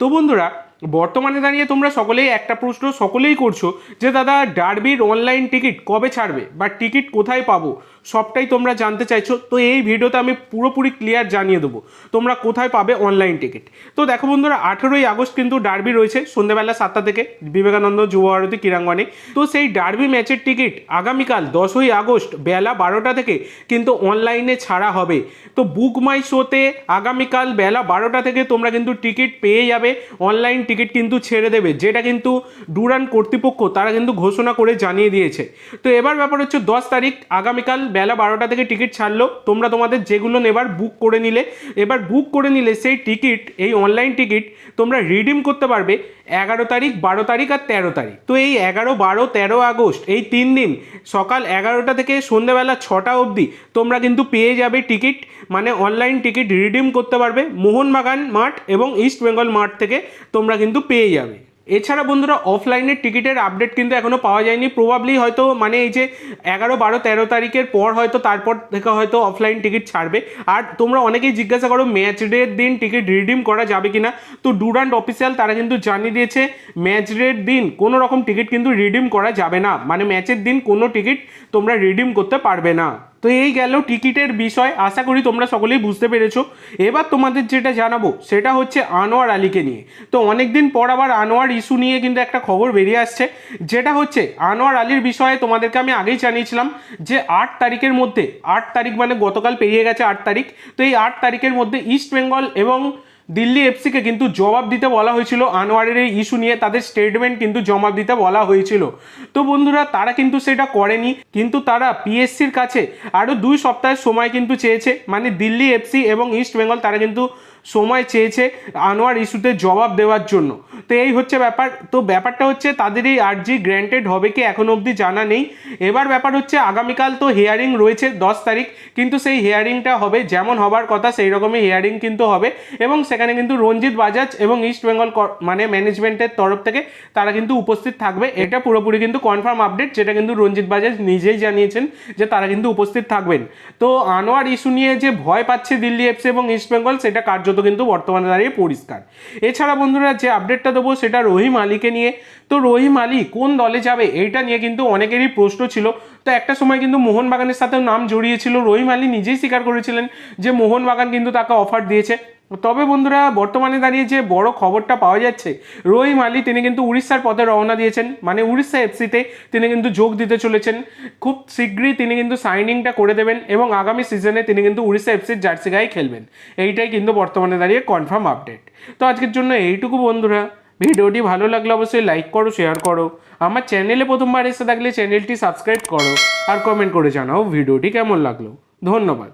তো বন্ধুরা, বর্তমানে দাঁড়িয়ে তোমরা সকলেই, একটা প্রশ্ন সকলেই করছ যে, দাদা, ডার্বির অনলাইন টিকিট কবে ছাড়বে বা টিকিট কোথায় পাবো? সবটাই তোমরা জানতে চাইছো, তো এই ভিডিওতে আমি পুরোপুরি ক্লিয়ার জানিয়ে দেবো তোমরা কোথায় পাবে অনলাইন টিকিট তো দেখো বন্ধুরা, আঠেরোই আগস্ট কিন্তু ডার্বি রয়েছে সন্ধ্যেবেলা সাতটা থেকে বিবেকানন্দ যুব ভারতী ক্রীড়াঙ্গনে। তো সেই ডার্বি ম্যাচের টিকিট আগামীকাল দশই আগস্ট বেলা বারোটা থেকে কিন্তু অনলাইনে ছাড়া হবে। তো বুক মাই শোতে আগামীকাল বেলা বারোটা থেকে তোমরা কিন্তু টিকিট পেয়ে যাবে অনলাইন টিকিট কিন্তু ছেড়ে দেবে, যেটা কিন্তু ডুরান কর্তৃপক্ষ তারা কিন্তু ঘোষণা করে জানিয়ে দিয়েছে। তো এবার ব্যাপার হচ্ছে দশ তারিখ, আগামীকাল বেলা বারোটা থেকে টিকিট ছাড়লো, তোমরা তোমাদের যেগুলো নেবার বুক করে নিলে। এবার বুক করে নিলে সেই টিকিট এই অনলাইন টিকিট তোমরা রিডিম করতে পারবে এগারো তারিখ, বারো তারিখ আর তেরো তারিখ। তো এই এগারো, বারো, তেরো আগস্ট, এই তিন দিন, সকাল এগারোটা থেকে সন্ধ্যেবেলা ছটা অবধি তোমরা কিন্তু পেয়ে যাবে টিকিট মানে অনলাইন টিকিট রিডিম করতে পারবে। মোহনবাগান মাঠ এবং ইস্ট বেঙ্গল মাঠ থেকে তোমরা কিন্তু পেয়ে যাবে। এছাড়া বন্ধুরা অফলাইনের টিকিটের আপডেট কিন্তু এখনও পাওয়া যায়নি। প্রবাবলি হয়তো মানে এই যে এগারো, বারো, তেরো তারিখের পর হয়তো তারপর থেকে হয়তো অফলাইন টিকিট ছাড়বে। আর তোমরা অনেকেই জিজ্ঞাসা করো ম্যাচ ডের দিন টিকিট রিডিম করা যাবে কিনা? তো ডুরান্ট অফিসিয়াল তারা কিন্তু জানিয়ে দিয়েছে ম্যাচ ডের দিন কোনো রকম টিকিট কিন্তু রিডিম করা যাবে না। মানে ম্যাচের দিন কোনো টিকিট তোমরা রিডিম করতে পারবে না। তো এই গেল টিকিটের বিষয়। আশা করি তোমরা সকলেই বুঝতে পেরেছ। এবার তোমাদের যেটা জানাব, সেটা হচ্ছে আনোয়ার আলীকে নিয়ে। তো অনেক দিন পর আবার আনোয়ার ইস্যু নিয়ে কিন্তু একটা খবর বেরিয়ে আসছে। যেটা হচ্ছে, আনোয়ার আলীর বিষয়ে তোমাদেরকে আমি আগেই জানিয়েছিলাম যে আট তারিখের মধ্যে, আট তারিখ মানে গতকাল পেরিয়ে গেছে আট তারিখ। তো এই আট তারিখের মধ্যে ইস্ট বেঙ্গল এবং দিল্লি এফসিকে কিন্তু জবাব দিতে বলা হয়েছিল। আনোয়ারের এই ইস্যু নিয়ে তাদের স্টেটমেন্ট কিন্তু জমা দিতে বলা হয়েছিল। তো বন্ধুরা, তারা কিন্তু সেটা করেনি। কিন্তু তারা পিএসসির কাছে আরও দুই সপ্তাহের সময় কিন্তু চেয়েছে। মানে দিল্লি এফসি এবং ইস্ট বেঙ্গল, তারা কিন্তু সময় চেয়েছে আনোয়ার ইস্যুতে জবাব দেওয়ার জন্য। তো এই হচ্ছে ব্যাপার। তো ব্যাপারটা হচ্ছে তাদের এই আর্জি গ্র্যান্টেড হবে কি এখন অবধি জানা নেই। এবার ব্যাপার হচ্ছে আগামীকাল তো হিয়ারিং রয়েছে দশ তারিখ, কিন্তু সেই হিয়ারিংটা হবে যেমন হবার কথা সেই রকমই হিয়ারিং কিন্তু হবে এবং সেখানে কিন্তু রঞ্জিত বাজাজ এবং ইস্ট বেঙ্গল মানে ম্যানেজমেন্টের তরফ থেকে তারা কিন্তু উপস্থিত থাকবে। এটা পুরোপুরি কিন্তু কনফার্ম আপডেট যেটা কিন্তু রঞ্জিত বাজাজ নিজেই জানিয়েছেন যে তারা কিন্তু উপস্থিত থাকবেন। তো আনোয়ার ইস্যু নিয়ে যে ভয় পাচ্ছে দিল্লি এফসি এবং ইস্ট বেঙ্গল সেটা কার্যত কিন্তু বর্তমানে দাঁড়িয়ে পরিষ্কার। এছাড়া বন্ধুরা যে আপডেটটা দেবো সেটা রহিম আলীকে নিয়ে। তো রহিম আলী কোন দলে যাবে এইটা নিয়ে কিন্তু অনেকেরই প্রশ্ন ছিল। তো একটা সময় কিন্তু মোহনবাগানের সাথেও নাম জড়িয়েছিল। রহিম আলী নিজেই স্বীকার করেছিলেন যে মোহনবাগান কিন্তু তাকে অফার দিয়েছে। তবে বন্ধুরা, বর্তমানে দাঁড়িয়ে যে বড় খবরটা পাওয়া যাচ্ছে, রহিম আলী তিনি কিন্তু উড়িষ্যার পথে রওনা দিয়েছেন। মানে উড়িষ্যা এফসিতে তিনি কিন্তু যোগ দিতে চলেছেন। খুব শীঘ্রই তিনি কিন্তু সাইনিংটা করে দেবেন এবং আগামী সিজনে তিনি কিন্তু উড়িষ্যা এফসির জার্সি গায়ে খেলবেন। এইটাই কিন্তু বর্তমানে দাঁড়িয়ে কনফার্ম আপডেট তো আজকের জন্য এইটুকু বন্ধুরা। ভিডিওটি ভালো লাগলে অবশ্যই লাইক করো শেয়ার করো। আমার চ্যানেলে প্রথমবার এসে থাকলে চ্যানেলটি সাবস্ক্রাইব করো। আর কমেন্ট করে জানাও ভিডিওটি কেমন লাগল। ধন্যবাদ।